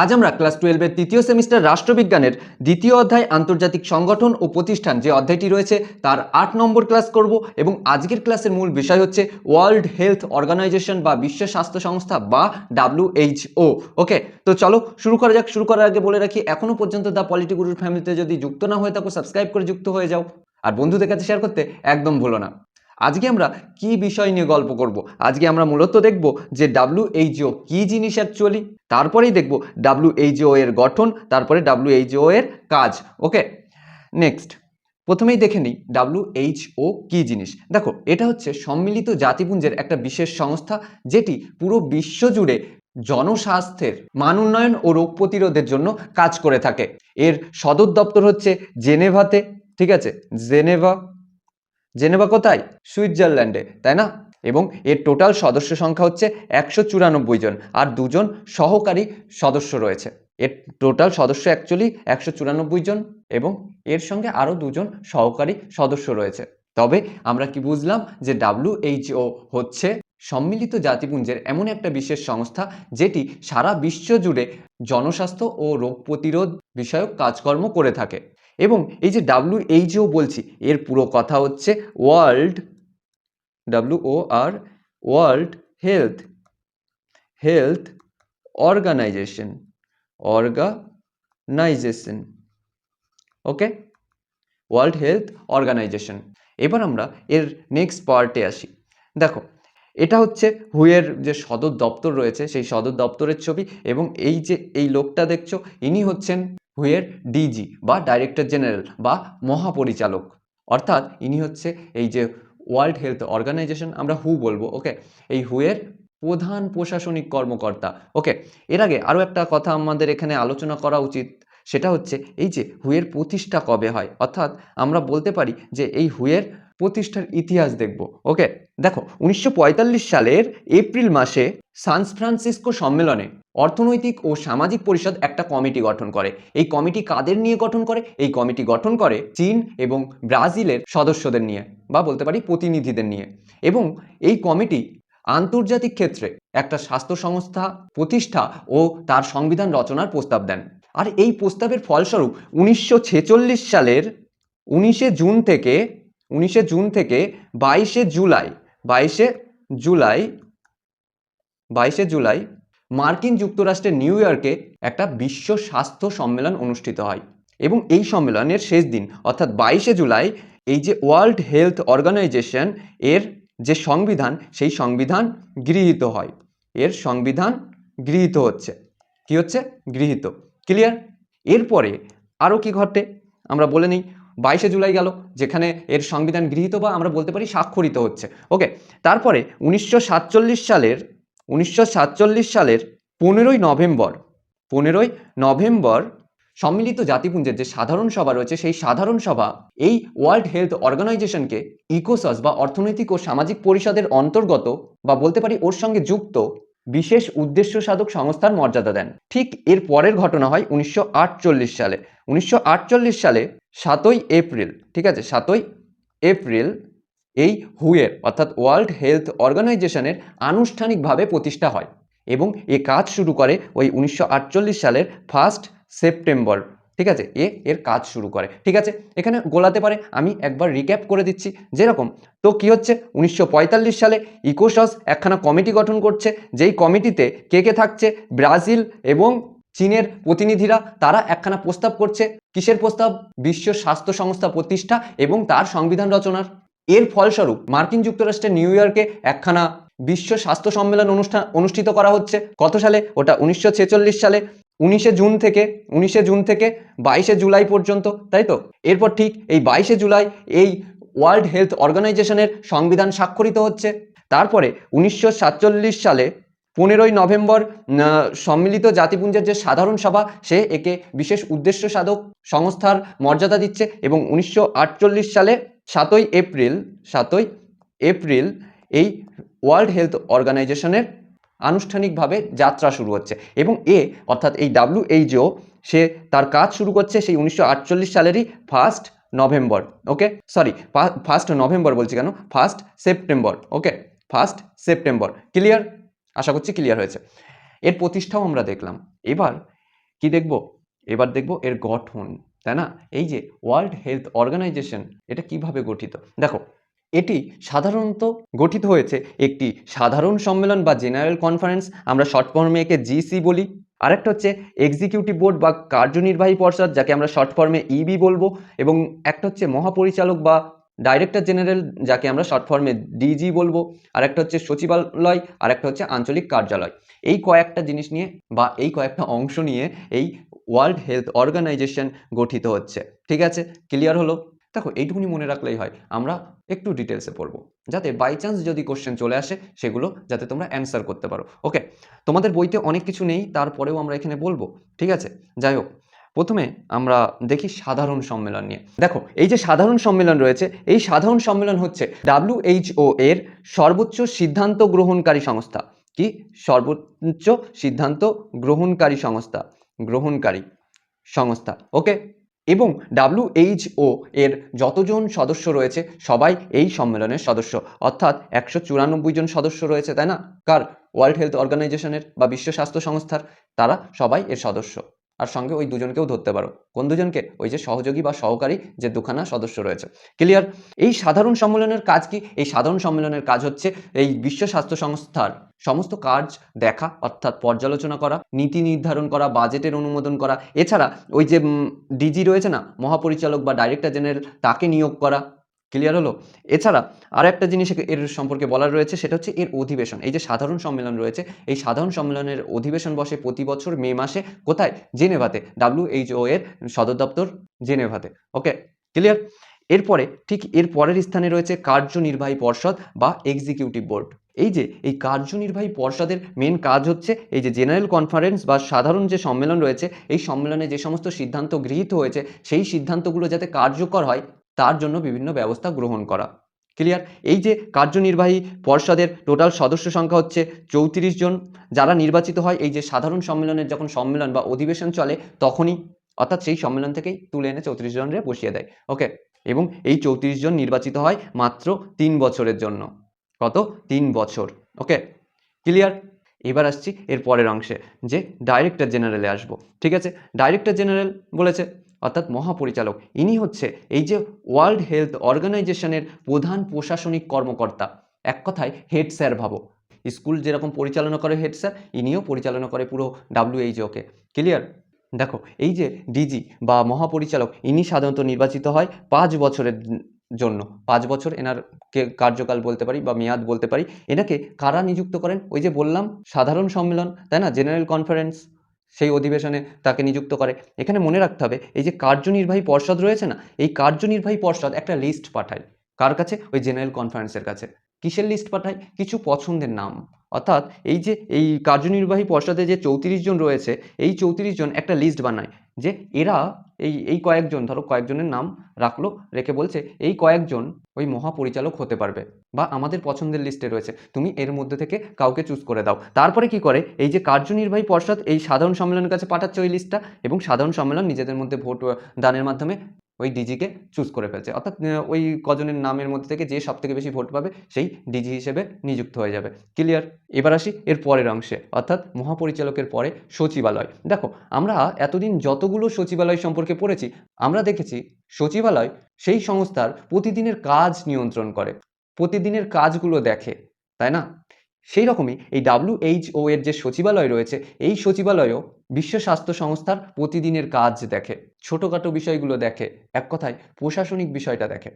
আজ আমরা ক্লাস টুয়েলভের তৃতীয় সেমিস্টার রাষ্ট্রবিজ্ঞানের দ্বিতীয় অধ্যায় আন্তর্জাতিক সংগঠন ও প্রতিষ্ঠান যে অধ্যায়টি রয়েছে, তার আট নম্বর ক্লাস করব এবং আজকের ক্লাসের মূল বিষয় হচ্ছে ওয়ার্ল্ড হেলথ অর্গানাইজেশন বা বিশ্ব স্বাস্থ্য সংস্থা বা ডাব্লিউএইচও ওকে তো চলো শুরু করা যাক। শুরু করার আগে বলে রাখি, এখনও পর্যন্ত দ্য পলিটিগুরুর ফ্যামিলিতে যদি যুক্ত না হয়ে থাকো, সাবস্ক্রাইব করে যুক্ত হয়ে যাও। আর বন্ধুদের কাছে শেয়ার করতে একদম ভুলো না। আজকে আমরা কি বিষয় নিয়ে গল্প করব? আজকে আমরা মূলত দেখব যে ডাব্লিউএইচও কি জিনিস অ্যাকচুয়ালি তারপরেই দেখব ডাব্লিউএইচও এর গঠন, তারপরে ডাব্লিউএইচও এর কাজ। ওকে নেক্সট প্রথমেই দেখে নিই ডাব্লিউএইচও কি জিনিস। দেখো, এটা হচ্ছে সম্মিলিত জাতিপুঞ্জের একটা বিশেষ সংস্থা যেটি পুরো বিশ্ব জুড়ে জনস্বাস্থ্যের মান উন্নয়ন ও রোগ প্রতিরোধের জন্য কাজ করে থাকে। এর সদর দপ্তর হচ্ছে জেনেভাতে, ঠিক আছে? জেনেভা জেনেভা কোথায়? সুইজারল্যান্ডে, তাই না? এবং এর টোটাল সদস্য সংখ্যা হচ্ছে একশো চুরানব্বই জন, আর দুজন সহকারী সদস্য রয়েছে। এর টোটাল সদস্য অ্যাকচুয়ালি একশো চুরানব্বই জন, এবং এর সঙ্গে আরও দুজন সহকারী সদস্য রয়েছে। তবে আমরা কি বুঝলাম যে ডাব্লিউএইচও হচ্ছে সম্মিলিত জাতিপুঞ্জের এমন একটা বিশেষ সংস্থা যেটি সারা বিশ্ব জুড়ে জনস্বাস্থ্য ও রোগ প্রতিরোধ বিষয়ক কাজকর্ম করে থাকে। এবং এই যে ডাব্লিউএইচও বলছি, এর পুরো কথা হচ্ছে world W O R world health health organisation organisation okay world health organisation এবার আমরা এর নেক্সট পার্টে আসি। দেখো, এটা হচ্ছে হুয়ের যে সদর দপ্তর রয়েছে, সেই সদর দপ্তরের ছবি এবং এই যে এই লোকটা দেখছ, ইনি হচ্ছেন হুয়ের ডিজি বা ডাইরেক্টর জেনারেল বা মহাপরিচালক। অর্থাৎ ইনি হচ্ছে এই যে ওয়ার্ল্ড হেলথ অর্গানাইজেশন আমরা হু বলব ওকে এই হুয়ের প্রধান প্রশাসনিক কর্মকর্তা ওকে এর আগে আরও একটা কথা আমাদের এখানে আলোচনা করা উচিত, সেটা হচ্ছে এই যে হুয়ের প্রতিষ্ঠা কবে হয়? অর্থাৎ আমরা বলতে পারি যে এই হুয়ের প্রতিষ্ঠার ইতিহাস দেখব। ওকে? দেখো, উনিশশো পঁয়তাল্লিশ সালের এপ্রিল মাসে সান ফ্রান্সিসকো সম্মেলনে অর্থনৈতিক ও সামাজিক পরিষদ একটা কমিটি গঠন করে। এই কমিটি কাদের নিয়ে গঠন করে? এই কমিটি গঠন করে চীন এবং ব্রাজিলের সদস্যদের নিয়ে বা বলতে পারি প্রতিনিধিদের নিয়ে। এবং এই কমিটি আন্তর্জাতিক ক্ষেত্রে একটা স্বাস্থ্য সংস্থা, প্রতিষ্ঠা ও তার সংবিধান রচনার প্রস্তাব দেন। আর এই প্রস্তাবের ফলস্বরূপ উনিশশো ছেচল্লিশ সালের উনিশে জুন থেকে উনিশে জুন থেকে বাইশে জুলাই বাইশে জুলাই বাইশে জুলাই মার্কিন যুক্তরাষ্ট্রের নিউ ইয়র্কে একটা বিশ্ব স্বাস্থ্য সম্মেলন অনুষ্ঠিত হয়। এবং এই সম্মেলনের শেষ দিন, অর্থাৎ বাইশে জুলাই, এই যে ওয়ার্ল্ড হেলথ অর্গানাইজেশন এর যে সংবিধান, সেই সংবিধান গৃহীত হয়। এর সংবিধান গৃহীত হচ্ছে। কি হচ্ছে? গৃহীত। ক্লিয়ার? এরপরে আরও কি ঘটে? আমরা বলে নিই। বাইশে জুলাই গেল, যেখানে এর সংবিধান গৃহীত বা আমরা বলতে পারি স্বাক্ষরিত হচ্ছে। ওকে তারপরে উনিশশো সাতচল্লিশ সালের, উনিশশো সাতচল্লিশ সালের পনেরোই নভেম্বর পনেরোই নভেম্বর সম্মিলিত জাতিপুঞ্জের যে সাধারণ সভা রয়েছে, সেই সাধারণ সভা এই ওয়ার্ল্ড হেলথ অর্গানাইজেশনকে ইকোসস বা অর্থনৈতিক ও সামাজিক পরিষদের অন্তর্গত বা বলতে পারি ওর সঙ্গে যুক্ত বিশেষ উদ্দেশ্য সাধক সংস্থার মর্যাদা দেন। ঠিক এর পরের ঘটনা হয় উনিশশো আটচল্লিশ সালে। উনিশশো আটচল্লিশ সালে সাতই এপ্রিল, ঠিক আছে, সাতই এপ্রিল এই হুয়ের, অর্থাৎ ওয়ার্ল্ড হেলথ অর্গানাইজেশনের আনুষ্ঠানিকভাবে প্রতিষ্ঠা হয় এবং এ কাজ শুরু করে ওই উনিশশো আটচল্লিশ সালের ফার্স্ট সেপ্টেম্বর। ঠিক আছে? এ এর কাজ শুরু করে। ঠিক আছে? এখানে গোলাতে পারে, আমি একবার রিক্যাপ করে দিচ্ছি। যেরকম, তো কি হচ্ছে? উনিশশো পঁয়তাল্লিশ সালে ইকোসস একখানা কমিটি গঠন করছে, যেই কমিটিতে কে কে থাকছে? ব্রাজিল এবং চীনের প্রতিনিধিরা, তারা একখানা প্রস্তাব করছে। কিসের প্রস্তাব? বিশ্ব স্বাস্থ্য সংস্থা প্রতিষ্ঠা এবং তার সংবিধান রচনার। এর ফলস্বরূপ, মার্কিন যুক্তরাষ্ট্রের নিউ ইয়র্কে একখানা বিশ্ব স্বাস্থ্য সম্মেলন অনুষ্ঠান, অনুষ্ঠিত করা হচ্ছে। কত সালে? ওটা উনিশশো ছেচল্লিশ সালে। উনিশে জুন থেকে, উনিশে জুন থেকে বাইশে জুলাই পর্যন্ত, তাই তো? এরপর ঠিক এই বাইশে জুলাই এই ওয়ার্ল্ড হেলথ অর্গানাইজেশনের সংবিধান স্বাক্ষরিত হচ্ছে। তারপরে উনিশশো সাতচল্লিশ সালে পনেরোই নভেম্বর সম্মিলিত জাতিপুঞ্জের যে সাধারণ সভা, সে একে বিশেষ উদ্দেশ্য সাধক সংস্থার মর্যাদা দিচ্ছে এবং উনিশশো আটচল্লিশ সালে সাতই এপ্রিল সাতই এপ্রিল এই ওয়ার্ল্ড হেলথ অর্গানাইজেশনের আনুষ্ঠানিকভাবে যাত্রা শুরু হচ্ছে এবং এ, অর্থাৎ এই ডাব্লিউএইচও সে তার কাজ শুরু করছে সেই উনিশশো আটচল্লিশ সালেরই first November okay sorry first November বলছি কেন? First September okay first September clear আশা করছি ক্লিয়ার হয়েছে। এর প্রতিষ্ঠাও আমরা দেখলাম। এবার কি দেখব? এবার দেখব এর গঠন, তাই না? এই যে ওয়ার্ল্ড হেলথ অর্গানাইজেশন এটা কীভাবে গঠিত? দেখো এটি সাধারণত গঠিত হয়েছে একটি সাধারণ সম্মেলন বা জেনারেল কনফারেন্স, আমরা শর্ট ফর্মে একে জিসি বলি। আরেকটা হচ্ছে এক্সিকিউটিভ বোর্ড বা কার্যনির্বাহী পর্ষদ, যাকে আমরা শর্ট ফর্মে ইবি বলব, এবং একটা হচ্ছে মহাপরিচালক বা ডাইরেক্টর জেনারেল যাকে আমরা শর্ট ফর্মে ডিজি বলব আর একটা হচ্ছে সচিবালয় আর একটা হচ্ছে আঞ্চলিক কার্যালয়। এই কয়েকটা জিনিস নিয়ে বা এই কয়েকটা অংশ নিয়ে এই ওয়ার্ল্ড হেলথ অর্গানাইজেশন গঠিত হচ্ছে। ঠিক আছে? ক্লিয়ার হলো? দেখো, এইটুকুনি মনে রাখলেই হয়, আমরা একটু ডিটেলসে পড়ব। যাতে বাই চান্স যদি কোশ্চেন চলে আসে, সেগুলো যাতে তোমরা অ্যান্সার করতে পারো। ওকে তোমাদের বইতে অনেক কিছু নেই, তারপরেও আমরা এখানে বলব, ঠিক আছে? যাই হোক, প্রথমে আমরা দেখি সাধারণ সম্মেলন নিয়ে। দেখো, এই যে সাধারণ সম্মেলন রয়েছে, এই সাধারণ সম্মেলন হচ্ছে ডাব্লিউএইচও এর সর্বোচ্চ সিদ্ধান্ত গ্রহণকারী সংস্থা। কি? সর্বোচ্চ সিদ্ধান্ত গ্রহণকারী সংস্থা গ্রহণকারী সংস্থা। ওকে এবং ডাব্লিউএইচও এর যতজন সদস্য রয়েছে, সবাই এই সম্মেলনের সদস্য। অর্থাৎ একশো চুরানব্বই জন সদস্য রয়েছে, তাই না? কার? ওয়ার্ল্ড হেলথ অর্গানাইজেশনের বা বিশ্ব স্বাস্থ্য সংস্থার, তারা সবাই এর সদস্য। আর সঙ্গে ওই দুজনকেও ধরতে পারো। কোন দুজনকে? ওই যে সহযোগী বা সহকারী যে দুখানা সদস্য রয়েছে। ক্লিয়ার এই সাধারণ সম্মেলনের কাজ কি? এই সাধারণ সম্মেলনের কাজ হচ্ছে এই বিশ্ব স্বাস্থ্য সংস্থার সমস্ত কাজ দেখা, অর্থাৎ পর্যালোচনা করা, নীতি নির্ধারণ করা, বাজেটের অনুমোদন করা। এছাড়া ওই যে ডিজি রয়েছে না? মহাপরিচালক বা ডাইরেক্টর জেনারেল তাকে নিয়োগ করা। ক্লিয়ার হলো? এছাড়া আর একটা জিনিস এর সম্পর্কে বলার রয়েছে, সেটা হচ্ছে এর অধিবেশন। এই যে সাধারণ সম্মেলন রয়েছে, এই সাধারণ সম্মেলনের অধিবেশন বসে প্রতি বছর মে মাসে কোথায়? জেনেভাতে ডাব্লিউএইচও এর সদর দপ্তর জেনেভাতে। ওকে ক্লিয়ার এরপরে, ঠিক এর পরের স্থানে রয়েছে কার্যনির্বাহী পর্ষদ বা এক্সিকিউটিভ বোর্ড এই যে, এই কার্যনির্বাহী পর্ষদের মেন কাজ হচ্ছে, এই যে জেনারেল কনফারেন্স বা সাধারণ যে সম্মেলন রয়েছে, এই সম্মেলনে যে সমস্ত সিদ্ধান্ত গৃহীত হয়েছে, সেই সিদ্ধান্তগুলো যাতে কার্যকর হয় তার জন্য বিভিন্ন ব্যবস্থা গ্রহণ করা। ক্লিয়ার এই যে কার্যনির্বাহী পর্ষদের টোটাল সদস্য সংখ্যা হচ্ছে চৌত্রিশ জন। যারা নির্বাচিত হয়, এই যে সাধারণ সম্মেলনের যখন সম্মেলন বা অধিবেশন চলে, তখনই অর্থাৎ সেই সম্মেলন থেকেই তুলে এনে চৌত্রিশ জনরে বসিয়ে দেয়। ওকে এবং এই চৌত্রিশ জন নির্বাচিত হয় মাত্র তিন বছরের জন্য। কত? তিন বছর। ওকে ক্লিয়ার এবার আসছি এর পরের অংশে, যে ডাইরেক্টর জেনারেলে আসব। ঠিক আছে? ডাইরেক্টর জেনারেল বলেছে অর্থাৎ মহাপরিচালক। ইনি হচ্ছে এই যে ওয়ার্ল্ড হেলথ অর্গানাইজেশনের প্রধান প্রশাসনিক কর্মকর্তা। এক কথায় হেড স্যার ভাবো। স্কুল যেরকম পরিচালনা করে হেড স্যার ইনিও পরিচালনা করে পুরো ডাব্লিউএইচওকে ক্লিয়ার দেখো, এই যে ডিজি বা মহাপরিচালক, ইনি সাধারণত নির্বাচিত হয় পাঁচ বছরের জন্য। পাঁচ বছর এনার কার্যকাল বলতে পারি বা মেয়াদ বলতে পারি। এনাকে কারা নিযুক্ত করেন? ওই যে বললাম, সাধারণ সম্মেলন, তাই না? জেনারেল কনফারেন্স সেই অধিবেশনে তাকে নিযুক্ত করে। এখানে মনে রাখতে হবে, এই যে কার্যনির্বাহী পর্ষদ রয়েছে না, এই কার্যনির্বাহী পর্ষদ একটা লিস্ট পাঠায়। কার কাছে? ওই জেনারেল কনফারেন্সের কাছে। কিসের লিস্ট পাঠায়? কিছু পছন্দের নাম। অর্থাৎ এই যে, এই কার্যনির্বাহী পর্ষদে যে চৌত্রিশ জন রয়েছে, এই চৌত্রিশ জন একটা লিস্ট বানায়। যে এরা এই এই কয়েকজন, ধরো কয়েকজনের নাম রাখল, রেখে বলছে, এই কয়েকজন ওই মহাপরিচালক হতে পারবে বা আমাদের পছন্দের লিস্টে রয়েছে। তুমি এর মধ্যে থেকে কাউকে চুজ করে দাও। তারপরে কি করে? এই যে কার্যনির্বাহী পর্ষদ এই সাধারণ সম্মেলনের কাছে পাঠাচ্ছে ওই লিস্টটা এবং সাধারণ সম্মেলন নিজেদের মধ্যে ভোট দানের মাধ্যমে ওই ডিজিকে চুজ করে ফেলছে। অর্থাৎ ওই কজনের নামের মধ্যে থেকে যে সব থেকে বেশি ভোট পাবে, সেই ডিজি হিসেবে নিযুক্ত হয়ে যাবে। ক্লিয়ার এবার আসি এর পরের অংশে, অর্থাৎ মহাপরিচালকের পরে সচিবালয়। দেখো, আমরা এতদিন যতগুলো সচিবালয় সম্পর্কে পড়েছি, আমরা দেখেছি সচিবালয় সেই সংস্থার প্রতিদিনের কাজ নিয়ন্ত্রণ করে, প্রতিদিনের কাজগুলো দেখে, তাই না? সেই রকমই এই ডাব্লিউএইচও এর যে সচিবালয় রয়েছে, এই সচিবালয়ও বিশ্ব স্বাস্থ্য সংস্থার প্রতিদিনের কাজ দেখে, ছোটোখাটো বিষয়গুলো দেখে, এক কথায় প্রশাসনিক বিষয়টা দেখে।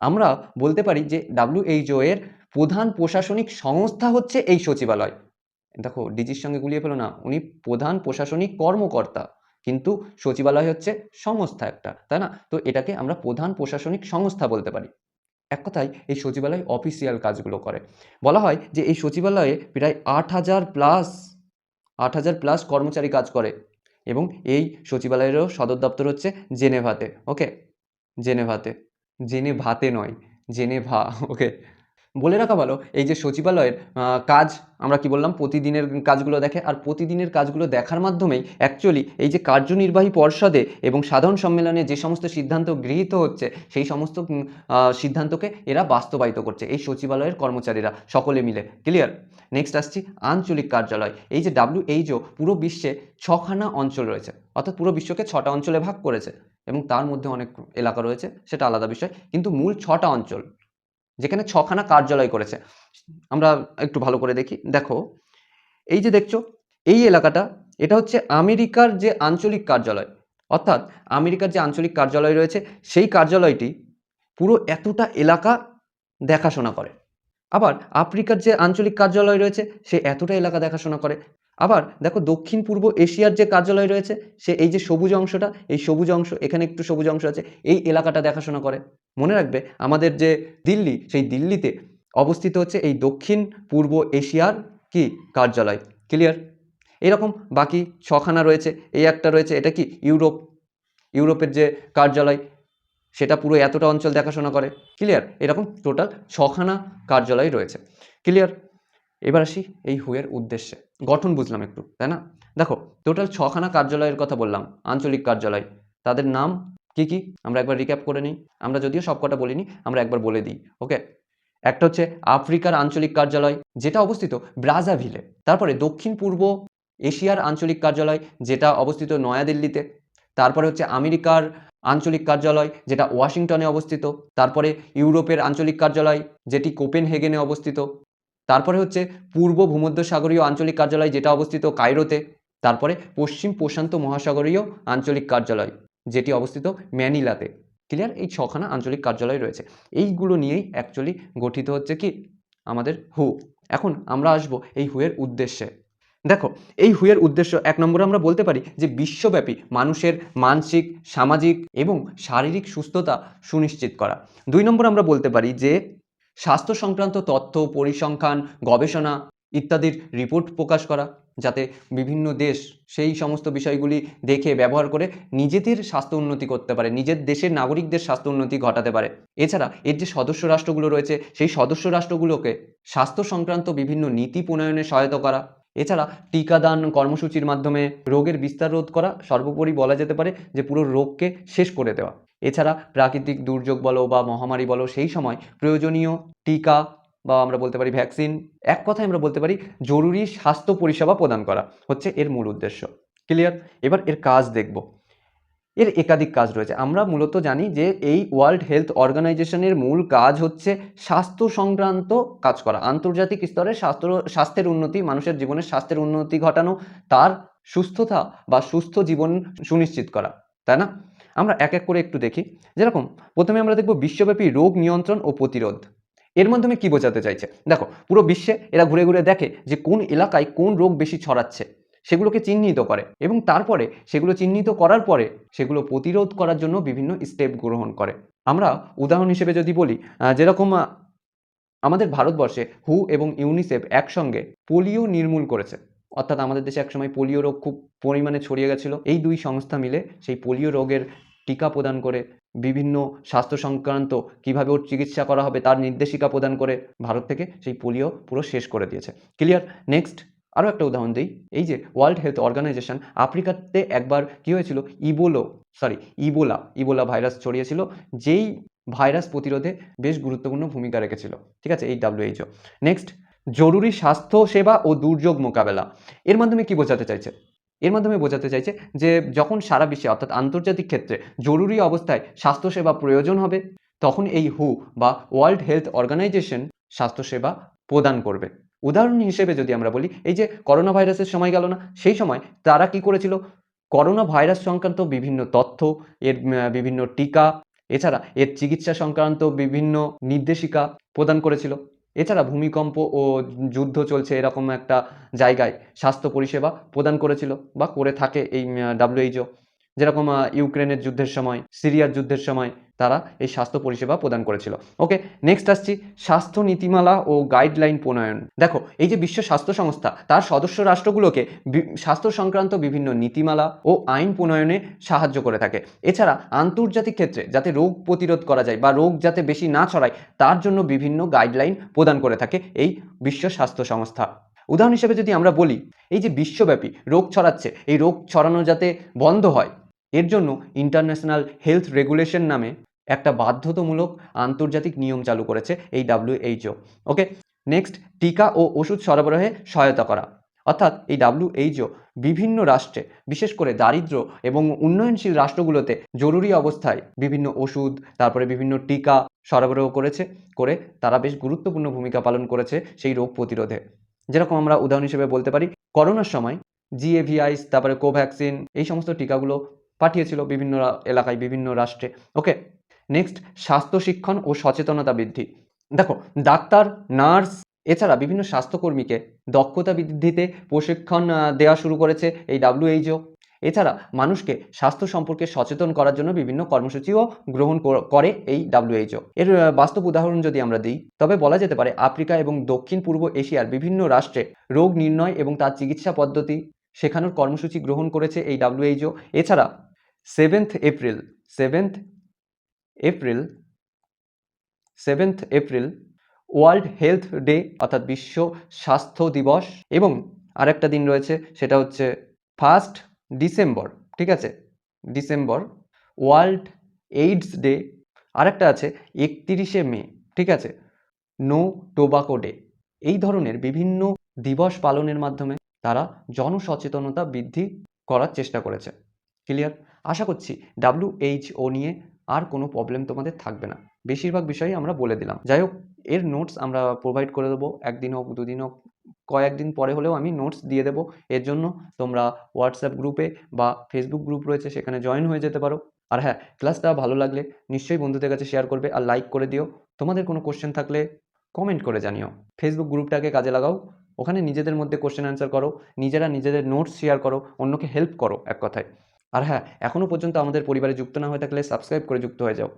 আমরা বলতে পারি যে ডাব্লিউএইচও এর প্রধান প্রশাসনিক সংস্থা হচ্ছে এই সচিবালয়। দেখো, ডিজির সঙ্গে গুলিয়ে ফেলো না, উনি প্রধান প্রশাসনিক কর্মকর্তা, কিন্তু সচিবালয় হচ্ছে সংস্থা একটা, তাই না? তো এটাকে আমরা প্রধান প্রশাসনিক সংস্থা বলতে পারি। এক কথায় এই সচিবালয় অফিসিয়াল কাজগুলো করে। বলা হয় যে এই সচিবালয়ে প্রায় আট হাজার প্লাস আট হাজার প্লাস কর্মচারী কাজ করে এবং এই সচিবালয়েরও সদর দপ্তর হচ্ছে জেনেভাতে ওকে জেনেভাতে। জেনেভাতে নয়, জেনেভা ওকে বলে রাখা ভালো, এই যে সচিবালয়ের কাজ, আমরা কি বললাম, প্রতিদিনের কাজগুলো দেখে, আর প্রতিদিনের কাজগুলো দেখার মাধ্যমেই অ্যাকচুয়ালি এই যে কার্যনির্বাহী পর্ষদে এবং সাধারণ সম্মেলনে যে সমস্ত সিদ্ধান্ত গৃহীত হচ্ছে, সেই সমস্ত সিদ্ধান্তকে এরা বাস্তবায়িত করছে, এই সচিবালয়ের কর্মচারীরা, সকলে মিলে। ক্লিয়ার নেক্সট আসছি, আঞ্চলিক কার্যালয়। এই যে ডাব্লিউএইচও পুরো বিশ্বে ছখানা অঞ্চল রয়েছে, অর্থাৎ পুরো বিশ্বকে ছটা অঞ্চলে ভাগ করেছে, এবং তার মধ্যে অনেক এলাকা রয়েছে, সেটা আলাদা বিষয়, কিন্তু মূল ছটা অঞ্চল যেখানে ছখানা কার্যালয় করেছে। আমরা একটু ভালো করে দেখি। দেখো, এই যে দেখছ, এই এলাকাটা, এটা হচ্ছে আমেরিকার যে আঞ্চলিক কার্যালয়। অর্থাৎ আমেরিকার যে আঞ্চলিক কার্যালয় রয়েছে, সেই কার্যালয়টি পুরো এতটা এলাকা দেখাশোনা করে। আবার আফ্রিকার যে আঞ্চলিক কার্যালয় রয়েছে, সে এতটা এলাকা দেখাশোনা করে। আবার দেখো দক্ষিণ পূর্ব এশিয়ার যে কার্যালয় রয়েছে, সে এই যে সবুজ অংশটা, এই সবুজ অংশ, এখানে একটু সবুজ অংশ আছে, এই এলাকাটা দেখাশোনা করে। মনে রাখবে আমাদের যে দিল্লি, সেই দিল্লিতে অবস্থিত হচ্ছে এই দক্ষিণ পূর্ব এশিয়ার কি কার্যালয়? ক্লিয়ার এরকম বাকি ছখানা রয়েছে, এই একটা রয়েছে, এটা কি? ইউরোপ, ইউরোপের যে কার্যালয়, সেটা পুরো এতটা অঞ্চল দেখাশোনা করে। ক্লিয়ার এরকম টোটাল ছখানা কার্যালয় রয়েছে। ক্লিয়ার এবার আসি এই হুয়ের উদ্দেশ্যে। গঠন বুঝলাম একটু, তাই না? দেখো টোটাল ছখানা কার্যালয়ের কথা বললাম, আঞ্চলিক কার্যালয়। তাদের নাম কি কি? আমরা একবার রিক্যাপ করে নিই। আমরা যদিও সবকটা বলিনি, আমরা একবার বলে দিই ওকে একটা হচ্ছে আফ্রিকার আঞ্চলিক কার্যালয়, যেটা অবস্থিত ব্রাজাভিলে। তারপরে দক্ষিণ পূর্ব এশিয়ার আঞ্চলিক কার্যালয়, যেটা অবস্থিত নয়াদিল্লিতে। তারপরে হচ্ছে আমেরিকার আঞ্চলিক কার্যালয়, যেটা ওয়াশিংটনে অবস্থিত। তারপরে ইউরোপের আঞ্চলিক কার্যালয়, যেটি কোপেনহেগেনে অবস্থিত। তারপরে হচ্ছে পূর্ব ভূমধ্যসাগরীয় আঞ্চলিক কার্যালয় যেটা অবস্থিত কায়রোতে, তারপরে পশ্চিম প্রশান্ত মহাসাগরীয় আঞ্চলিক কার্যালয় যেটি অবস্থিত ম্যানিলাতে। ক্লিয়ার? এই ছখানা আঞ্চলিক কার্যালয় রয়েছে। এইগুলো নিয়েই অ্যাকচুয়ালি গঠিত হচ্ছে কি? আমাদের হু। এখন আমরা আসব এই হুয়ের উদ্দেশ্যে। দেখো, এই হুয়ের উদ্দেশ্য এক নম্বরে আমরা বলতে পারি যে বিশ্বব্যাপী মানুষের মানসিক, সামাজিক এবং শারীরিক সুস্থতা সুনিশ্চিত করা। দুই নম্বর আমরা বলতে পারি যে স্বাস্থ্য সংক্রান্ত তথ্য, পরিসংখ্যান, গবেষণা ইত্যাদির রিপোর্ট প্রকাশ করা, যাতে বিভিন্ন দেশ সেই সমস্ত বিষয়গুলি দেখে, ব্যবহার করে নিজেদের স্বাস্থ্য উন্নতি করতে পারে, নিজের দেশের নাগরিকদের স্বাস্থ্য উন্নতি ঘটাতে পারে। এছাড়া এর যে সদস্য রাষ্ট্রগুলো রয়েছে, সেই সদস্য রাষ্ট্রগুলোকে স্বাস্থ্য সংক্রান্ত বিভিন্ন নীতি প্রণয়নে সহায়তা করা, এছাড়া টিকাদান কর্মসূচির মাধ্যমে রোগের বিস্তার রোধ করা, সর্বোপরি বলা যেতে পারে যে পুরো রোগকে শেষ করে দেওয়া। এছাড়া প্রাকৃতিক দুর্যোগ বলো বা মহামারী বলো, সেই সময় প্রয়োজনীয় টিকা বা আমরা বলতে পারি ভ্যাকসিন এক কথায় আমরা বলতে পারি জরুরি স্বাস্থ্য পরিষেবা প্রদান করা হচ্ছে এর মূল উদ্দেশ্য। ক্লিয়ার এবার এর কাজ দেখব। এর একাধিক কাজ রয়েছে। আমরা মূলত জানি যে এই ওয়ার্ল্ড হেলথ অর্গানাইজেশনের মূল কাজ হচ্ছে স্বাস্থ্য সংক্রান্ত কাজ করা, আন্তর্জাতিক স্তরে স্বাস্থ্য, স্বাস্থ্যের উন্নতি, মানুষের জীবনের স্বাস্থ্যের উন্নতি ঘটানো, তার সুস্থতা বা সুস্থ জীবন সুনিশ্চিত করা, তাই না? আমরা এক এক করে একটু দেখি। যেরকম, প্রথমে আমরা দেখব বিশ্বব্যাপী রোগ নিয়ন্ত্রণ ও প্রতিরোধ। এর মাধ্যমে কি বোঝাতে চাইছে? দেখো, পুরো বিশ্বে এরা ঘুরে ঘুরে দেখে যে কোন এলাকায় কোন রোগ বেশি ছড়াচ্ছে। সেগুলোকে চিহ্নিত করে এবং তারপরে সেগুলো চিহ্নিত করার পরে সেগুলো প্রতিরোধ করার জন্য বিভিন্ন স্টেপ গ্রহণ করে। আমরা উদাহরণ হিসেবে যদি বলি যেরকম আমাদের ভারতবর্ষে হু এবং ইউনিসেফ একসঙ্গে পোলিও নির্মূল করেছে। অর্থাৎ আমাদের দেশে একসময় পোলিও রোগ খুব পরিমাণে ছড়িয়ে গেছিল। এই দুই সংস্থা মিলে সেই পোলিও রোগের টিকা প্রদান করে, বিভিন্ন স্বাস্থ্য সংক্রান্ত কীভাবে ওর চিকিৎসা করা হবে তার নির্দেশিকা প্রদান করে ভারত থেকে সেই পোলিও পুরো শেষ করে দিয়েছে। ক্লিয়ার নেক্সট আরও একটা উদাহরণ দিই। এই যে ওয়ার্ল্ড হেলথ অর্গানাইজেশন আফ্রিকাতে একবার কি হয়েছিল? Ebola sorry Ebola Ebola virus ছড়িয়েছিল, যেই ভাইরাস প্রতিরোধে বেশ গুরুত্বপূর্ণ ভূমিকা রেখেছিল। ঠিক আছে? এই ডাব্লিউএইচও নেক্সট জরুরি স্বাস্থ্য সেবা ও দুর্যোগ মোকাবেলা। এর মাধ্যমে কি বোঝাতে চাইছে? এর মাধ্যমে বোঝাতে চাইছে যে যখন সারা বিশ্বে, অর্থাৎ আন্তর্জাতিক ক্ষেত্রে, জরুরি অবস্থায় স্বাস্থ্যসেবা প্রয়োজন হবে, তখন এই হু বা ওয়ার্ল্ড হেলথ অর্গানাইজেশন স্বাস্থ্যসেবা প্রদান করবে। উদাহরণ হিসেবে যদি আমরা বলি, এই যে করোনা ভাইরাসের সময় গেল না, সেই সময় তারা কি করেছিল? করোনা ভাইরাস সংক্রান্ত বিভিন্ন তথ্য, এর বিভিন্ন টিকা, এছাড়া এর চিকিৎসা সংক্রান্ত বিভিন্ন নির্দেশিকা প্রদান করেছিল। এছাড়া ভূমিকম্প ও যুদ্ধ চলছে এরকম একটা জায়গায় স্বাস্থ্য পরিষেবা প্রদান করেছিল বা করে থাকে এই ডাব্লিউএইচও যেরকম ইউক্রেনের যুদ্ধের সময়, সিরিয়ার যুদ্ধের সময় তারা এই স্বাস্থ্য পরিষেবা প্রদান করেছিল। ওকে নেক্সট আসছি, স্বাস্থ্য নীতিমালা ও গাইডলাইন প্রণয়ন। দেখো, এই যে বিশ্ব স্বাস্থ্য সংস্থা, তার সদস্য রাষ্ট্রগুলোকে স্বাস্থ্য সংক্রান্ত বিভিন্ন নীতিমালা ও আইন প্রণয়নে সাহায্য করে থাকে। এছাড়া আন্তর্জাতিক ক্ষেত্রে যাতে রোগ প্রতিরোধ করা যায় বা রোগ যাতে বেশি না ছড়ায়, তার জন্য বিভিন্ন গাইডলাইন প্রদান করে থাকে এই বিশ্ব স্বাস্থ্য সংস্থা। উদাহরণ হিসেবে যদি আমরা বলি, এই যে বিশ্বব্যাপী রোগ ছড়াচ্ছে, এই রোগ ছড়ানো যাতে বন্ধ হয় এর জন্য ইন্টারন্যাশনাল হেলথ রেগুলেশন নামে একটা বাধ্যতামূলক আন্তর্জাতিক নিয়ম চালু করেছে এই ডাব্লিউএইচও ওকে নেক্সট টিকা ও ওষুধ সরবরাহে সহায়তা করা। অর্থাৎ এই ডাব্লিউএইচও বিভিন্ন রাষ্ট্রে, বিশেষ করে দারিদ্র এবং উন্নয়নশীল রাষ্ট্রগুলোতে জরুরি অবস্থায় বিভিন্ন ওষুধ, তারপরে বিভিন্ন টিকা সরবরাহ করেছে, করে তারা বেশ গুরুত্বপূর্ণ ভূমিকা পালন করেছে সেই রোগ প্রতিরোধে। যেরকম আমরা উদাহরণ হিসেবে বলতে পারি, করোনার সময় জিএভিআইস তারপরে কোভ্যাক্সিন এই সমস্ত টিকাগুলো পাঠিয়েছিল বিভিন্ন এলাকায় বিভিন্ন রাষ্ট্রে। ওকে নেক্সট স্বাস্থ্য শিক্ষণ ও সচেতনতা বৃদ্ধি। দেখো, ডাক্তার, নার্স, এছাড়া বিভিন্ন স্বাস্থ্যকর্মীকে দক্ষতা বৃদ্ধিতে প্রশিক্ষণ দেওয়া শুরু করেছে এই ডাব্লিউএইচও এছাড়া মানুষকে স্বাস্থ্য সম্পর্কে সচেতন করার জন্য বিভিন্ন কর্মসূচিও গ্রহণ করে এই ডাব্লিউএইচও এর বাস্তব উদাহরণ যদি আমরা দিই, তবে বলা যেতে পারে আফ্রিকা এবং দক্ষিণ পূর্ব এশিয়ার বিভিন্ন রাষ্ট্রে রোগ নির্ণয় এবং তার চিকিৎসা পদ্ধতি শেখানোর কর্মসূচি গ্রহণ করেছে এই ডাব্লিউএইচও। এছাড়া seventh April seventh April seventh April world health day অর্থাৎ বিশ্ব স্বাস্থ্য দিবস এবং আরেকটা দিন রয়েছে, সেটা হচ্ছে ফার্স্ট ডিসেম্বর ঠিক আছে? ডিসেম্বর ওয়ার্ল্ড এইডস ডে আরেকটা আছে একতিরিশে মে, ঠিক আছে? নো টোবাকো ডে এই ধরনের বিভিন্ন দিবস পালনের মাধ্যমে তারা জনসচেতনতা বৃদ্ধি করার চেষ্টা করেছে। ক্লিয়ার আশা করছি ডাব্লিউএইচও নিয়ে আর কোনো প্রবলেম তোমাদের থাকবে না। বেশিরভাগ বিষয়ই আমরা বলে দিলাম। যাই হোক, এর নোটস আমরা প্রোভাইড করে দেবো। একদিন হোক, দুদিন হোক কয়েকদিন পরে হলেও আমি নোটস দিয়ে দেবো। এর জন্য তোমরা হোয়াটসঅ্যাপ গ্রুপে বা ফেসবুক গ্রুপ রয়েছে, সেখানে জয়েন হয়ে যেতে পারো। আর হ্যাঁ ক্লাসটা ভালো লাগলে নিশ্চয়ই বন্ধুদের কাছে শেয়ার করবে আর লাইক করে দিও। তোমাদের কোনো কোশ্চেন থাকলে কমেন্ট করে জানিও। ফেসবুক গ্রুপটাকে কাজে লাগাও। ওখানে নিজেদের মধ্যে কোশ্চেন অ্যান্সার করো, নিজেরা নিজেদের নোটস শেয়ার করো, অন্যকে হেল্প করো এক কথায়। আর হ্যাঁ এখনও পর্যন্ত আমাদের পরিবারে যুক্ত না হয়ে থাকলে সাবস্ক্রাইব করে যুক্ত হয়ে যাও।